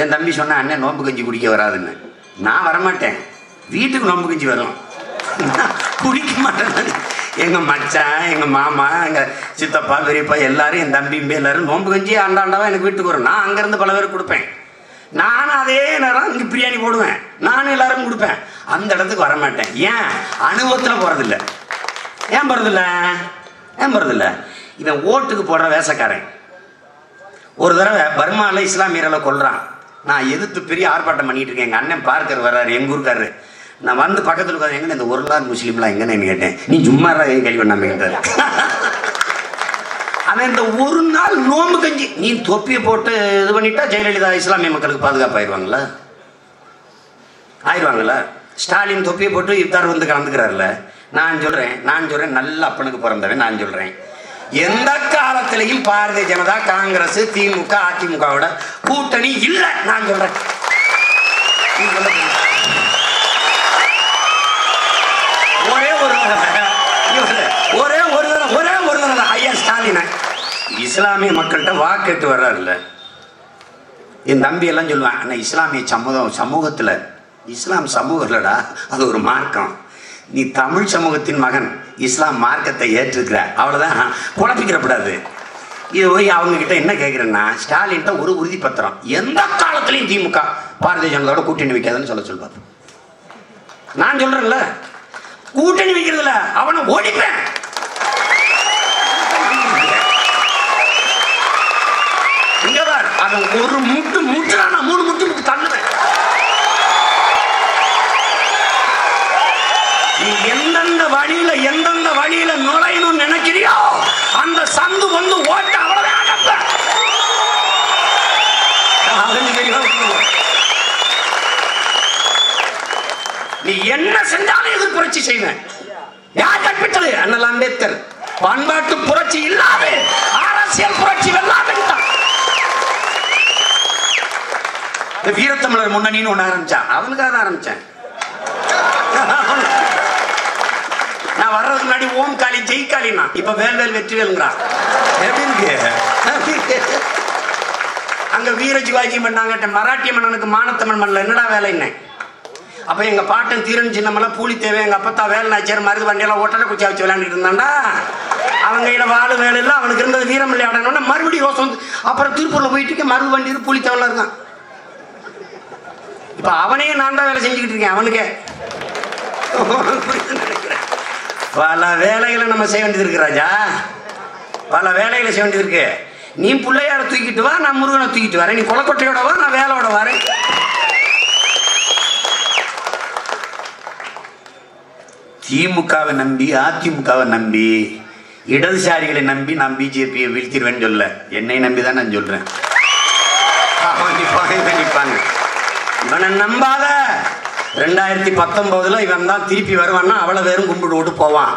என் தம்பி சொன்ன அண்ணன் நோம்பு கஞ்சி குடிக்க வராதுன்னு. நான் வரமாட்டேன். வீட்டுக்கு நோம்பு கஞ்சி வரும் நான் குடிக்க மாட்டேன் எங்கள் மச்சான் எங்கள் மாமா எங்கள் சித்தப்பா பெரியப்பா எல்லாரும் என் தம்பி எல்லாரும் நோம்பு கஞ்சி ஆண்டாண்டாவா எனக்கு வீட்டுக்கு வரும். நான் அங்கேருந்து பல பேர் கொடுப்பேன். நானும் அதே நேரம் இங்கே பிரியாணி போடுவேன். நானும் எல்லாரும் கொடுப்பேன். அந்த இடத்துக்கு வர மாட்டேன் ஏன்? அனுபவத்தில் போகிறதில்ல ஏன் போகிறதில்ல ஏன் போகிறதில்ல இவன் ஓட்டுக்கு போடுற வேசக்காரன் ஒரு தடவை பர்மாவில் இஸ்லாமியர்களை கொள்கிறான் நான் எதிர்த்து பெரிய ஆர்ப்பாட்டம் பண்ணிட்டு இருக்கேன். எங்கள் அண்ணன் பார்க்கர் வர்றாரு எங்கள் ஊருக்காரு நான் வந்து பக்கத்தில் உட்காந்து எங்கே இந்த ஒரு நாள் முஸ்லீம்லாம் எங்கன்னு கேட்டேன். நீ சும்மா கேள்வி பண்ணாமேன்றாரு ஆனால் இந்த ஒரு நாள் நோம்பு கஞ்சி. நீ தொப்பியை போட்டு இது பண்ணிட்டா ஜெயலலிதா இஸ்லாமிய மக்களுக்கு பாதுகாப்பு ஆயிடுவாங்களா ஆயிடுவாங்களா ஸ்டாலின் தொப்பியை போட்டு இஃப்தார் வந்து கலந்துக்கிறாருல. நான் சொல்கிறேன் நான் சொல்கிறேன் நல்ல அப்பனுக்கு பிறந்தவன் நான் சொல்கிறேன் எந்த காலத்திலையும் பாரதிய ஜனதா காங்கிரஸ் திமுக அதிமுகவோட கூட்டணி இல்லை. நான் சொல்றேன். ஒரே ஒரு ஒரே ஒரு தடவை, ஒரே ஒரு ஐயா ஸ்டாலின். இஸ்லாமிய மக்கள்கிட்ட வாக்கெட்டு வர்றாருல்ல. என் தம்பி எல்லாம் சொல்லுவேன் ஆனால் இஸ்லாமிய சமூகம் சமூகத்தில் இஸ்லாம் சமூகம் இல்லடா அது ஒரு மார்க்கம். நீ தமிழ் சமூகத்தின் மகன். இஸ்லாம் மார்க்கத்தை ஏற்றிருக்கிற. அவ்வளோதான் குழப்பிக்கிறப்படாது இது போய் அவங்க கிட்ட என்ன கேட்குறேன்னா ஸ்டாலின்ட்ட ஒரு உறுதி பத்திரம் எந்த காலத்திலையும் திமுக பாரதிய ஜனதாவோட கூட்டணி வைக்காதுன்னு சொல்ல சொல்வார் நான் சொல்றேன்ல. கூட்டணி வைக்கிறதுல அவனை ஓடிப்பேன். ஒரு முட்டு முட்டுனா மூணு நீ எந்தெந்த வழியில எந்தெந்த வழியில நுழையணும்னு நினைக்கிறியோ அந்த சந்து வந்து ஓட்ட அவ்வளவுதான் அவனுக்கு நீ என்ன செஞ்சாலும் எது புரட்சி செய்வேன்? யார் கற்பித்தது? அண்ணல் அம்பேத்கர். பண்பாட்டு புரட்சி இல்லாத அரசியல் புரட்சி வெல்லாதுட்டான் வீரத்தமிழர் முன்னணின்னு ஒண்ணு ஆரம்பிச்சான். அவனுக்காக ஆரம்பிச்சேன். ஓம் காளி ஜெய் காளினா இப்ப வேல்வேல் வெற்றிவேலுங்கிறான் எப்படி இருக்கு அங்க வீர சிவாஜி பண்ணாங்க மராட்டிய மன்னனுக்கு மானத்தமிழ் மன்னல என்னடா வேலை என்ன? அப்ப எங்க பாட்டன் தீரன் சின்னமெல்லாம் பூலி தேவை எங்க அப்பத்தா வேலை நாச்சியார் மருது வண்டியெல்லாம் ஒட்டடை குச்சி வச்சு விளையாண்டுட்டு இருந்தான்டா. அவன் கையில வாழு வேலை இல்லை அவனுக்கு இருந்தது வீரம் விளையாடணும்னா மறுபடியும் யோசனை வந்து அப்புறம் திருப்பூர்ல போயிட்டு மருது வண்டி பூலி தேவலாம் இருக்கான் இப்ப அவனே நான் தான் வேலை செஞ்சுக்கிட்டு இருக்கேன் அவனுக்கே. பல வேலைகளை நம்ம செய்ய வேண்டியது இருக்கு ராஜா. பல வேலைகளை செய்ய வேண்டியது இருக்கு. நீ பிள்ளையார தூக்கிட்டு வா நான் முருகனை தூக்கிட்டு வரேன். நீ கொலக்கொட்டையோட வா நான் வேலையோட வரேன். திமுகவை நம்பி அதிமுகவை நம்பி இடதுசாரிகளை நம்பி நான் பிஜேபியை வீழ்த்திடுவேன்னு சொல்ல. என்னை நம்பி தான் நான் சொல்றேன். அவன் இவனை நம்பாத. ரெண்டாயிரத்தி பத்தொன்பதுல இவன் தான் திருப்பி வருவான்னா அவ்வளவு பேரும் கும்பிட்டு விட்டு போவான்.